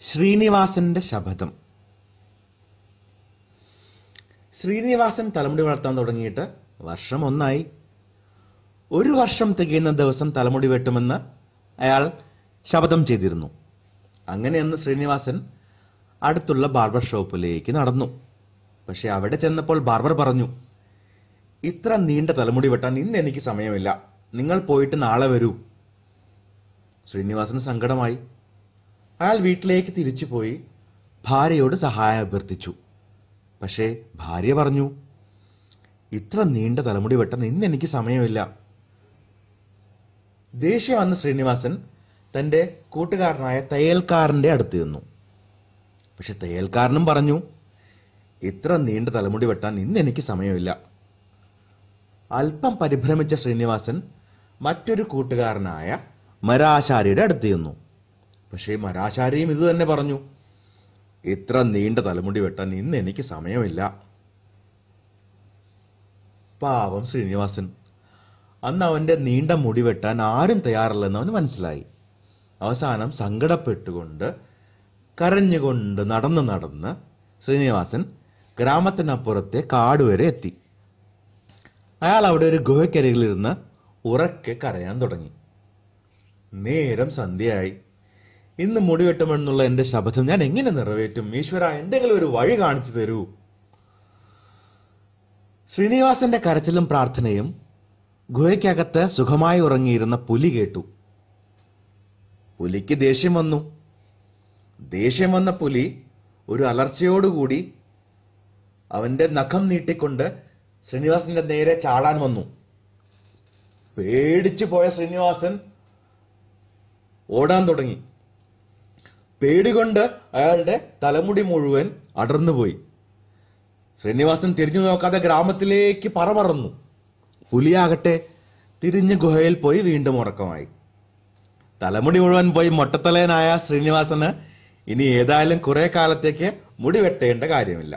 ശ്രീനിവാസന്റെ ശപഥം. ശ്രീനിവാസൻ തലമുടി വളർത്താൻ തുടങ്ങിയിട്ട് വർഷം ഒന്നായി. ഒരു വർഷം തികയുന്ന ദിവസം തലമുടി വെട്ടുമെന്ന് അയാൾ ശപഥം ചെയ്തിരുന്നു. അങ്ങനെയെന്ന് ശ്രീനിവാസൻ അടുത്തുള്ള ബാർബർ ഷോപ്പിലേക്ക് നടന്നു. പക്ഷെ അവിടെ ചെന്നപ്പോൾ ബാർബർ പറഞ്ഞു ഇത്ര നീണ്ട തലമുടി വെട്ടാൻ ഇന്ന് എനിക്ക് സമയമില്ല. നിങ്ങൾ പോയിട്ട് നാളെ വരൂ. ശ്രീനിവാസന് സങ്കടമായി. അയാൾ വീട്ടിലേക്ക് തിരിച്ചുപോയി ഭാര്യയോട് സഹായം അഭ്യർത്ഥിച്ചു പക്ഷേ ഭാര്യ പറഞ്ഞു ഇത്ര നീണ്ട തലമുടി വെട്ടാൻ ഇന്ന് എനിക്ക് സമയമില്ല. ദേഷ്യം വന്ന ശ്രീനിവാസൻ തന്റെ കൂട്ടുകാരനായ തയ്യൽക്കാരന്റെ അടുത്ത് ചെന്നു. പക്ഷെ തയ്യൽക്കാരനും പറഞ്ഞു ഇത്ര നീണ്ട തലമുടി വെട്ടാൻ ഇന്ന് എനിക്ക് സമയമില്ല. അല്പം പരിഭ്രമിച്ച ശ്രീനിവാസൻ മറ്റൊരു കൂട്ടുകാരനായ മരാശാരിയുടെ അടുത്ത് ചെന്നു. പക്ഷേ മരാശാരിയും ഇത് തന്നെ പറഞ്ഞു. ഇത്ര നീണ്ട തലമുടി വെട്ടാൻ ഇന്ന് എനിക്ക് സമയമില്ല. പാവം ശ്രീനിവാസൻ. അന്ന് അവന്റെ നീണ്ട മുടി വെട്ടാൻ ആരും തയ്യാറല്ലെന്ന് അവന് മനസ്സിലായി. അവസാനം സങ്കടപ്പെട്ടുകൊണ്ട് കരഞ്ഞുകൊണ്ട് നടന്ന് നടന്ന് ശ്രീനിവാസൻ ഗ്രാമത്തിനപ്പുറത്തെ കാട് വരെ എത്തി. അയാൾ അവിടെ ഒരു ഗുഹയ്ക്കരികിലിരുന്ന് ഉറക്കെ കരയാൻ തുടങ്ങി. നേരം സന്ധ്യയായി. ഇന്ന് മുടി വെട്ടുമെന്നുള്ള എന്റെ ശബ്ദം ഞാൻ എങ്ങനെ നിറവേറ്റും? ഈശ്വര എന്തെങ്കിലും ഒരു വഴി കാണിച്ചു തരൂ. ശ്രീനിവാസന്റെ കരച്ചിലും പ്രാർത്ഥനയും ഗുഹയ്ക്കകത്ത് സുഖമായി ഉറങ്ങിയിരുന്ന പുലി കേട്ടു. പുലിക്ക് ദേഷ്യം വന്നു. ദേഷ്യം വന്ന പുലി ഒരു അലർച്ചയോടുകൂടി അവന്റെ നഖം നീട്ടിക്കൊണ്ട് ശ്രീനിവാസന്റെ നേരെ ചാടാൻ വന്നു. പേടിച്ചു പോയ ശ്രീനിവാസൻ ഓടാൻ തുടങ്ങി. പേടികൊണ്ട് അയാളുടെ തലമുടി മുഴുവൻ അടർന്നുപോയി. ശ്രീനിവാസൻ തിരിഞ്ഞു നോക്കാതെ ഗ്രാമത്തിലേക്ക് പറമറന്നു. പുലിയാകട്ടെ തിരിഞ്ഞ് ഗുഹയിൽ പോയി വീണ്ടും ഉറക്കമായി. തലമുടി മുഴുവൻ പോയി മൊട്ടത്തലയനായ ശ്രീനിവാസന് ഇനി ഏതായാലും കുറെ കാലത്തേക്ക് മുടി വെട്ടേണ്ട കാര്യമില്ല.